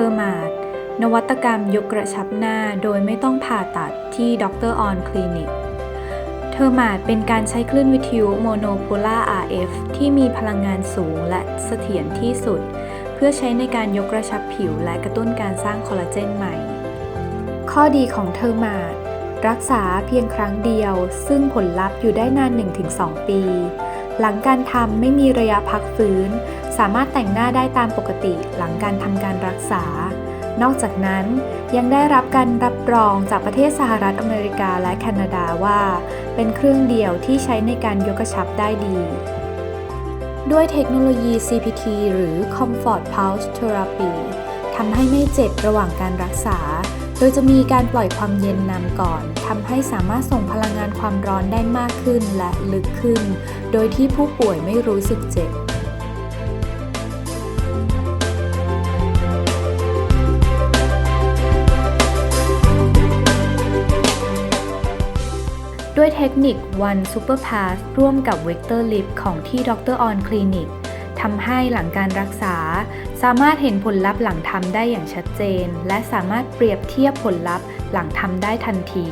อร์มาดนวัตกรรมยกกระชับหน้าโดยไม่ต้องผ่าตัดที่ดรออนคลินิกเทอร์มาดเป็นการใช้คลื่นวิทยุโมโนโพล่า RF ที่มีพลังงานสูงและเสถียรที่สุด เพื่อใช้ในการยกกระชับผิวและกระตุ้นการสร้างคอลลาเจนใหม่ ข้อดีของเทอร์มาดรักษาเพียงครั้งเดียว ซึ่งผลลัพธ์อยู่ได้นาน 1-2 ปี หลังการทำไม่มีระยะพักฟื้น สามารถแต่งหน้าได้ตามปกติหลังการทำการรักษา นอกจากนั้นยังได้รับการรับรองจากประเทศสหรัฐอเมริกาและแคนาดาว่า เป็นเครื่องเดียวที่ใช้ในการยกกระชับได้ดี ด้วยเทคโนโลยี CPT หรือ Comfort Pulse Therapy ทำให้ไม่เจ็บระหว่างการรักษา โดยจะมีการปล่อยความเย็นนำก่อนทำให้สามารถส่งพลังงานความร้อนได้มากขึ้นและลึกขึ้น โดยที่ผู้ป่วยไม่รู้สึกเจ็บด้วยเทคนิค One Super Pass ร่วมกับ Vector Lip ของที่ดรออนคลินิก ทำให้หลังการรักษา สามารถเห็นผลลัพธ์หลังทำได้อย่างชัดเจน และสามารถเปรียบเทียบผลลัพธ์หลังทำได้ทันที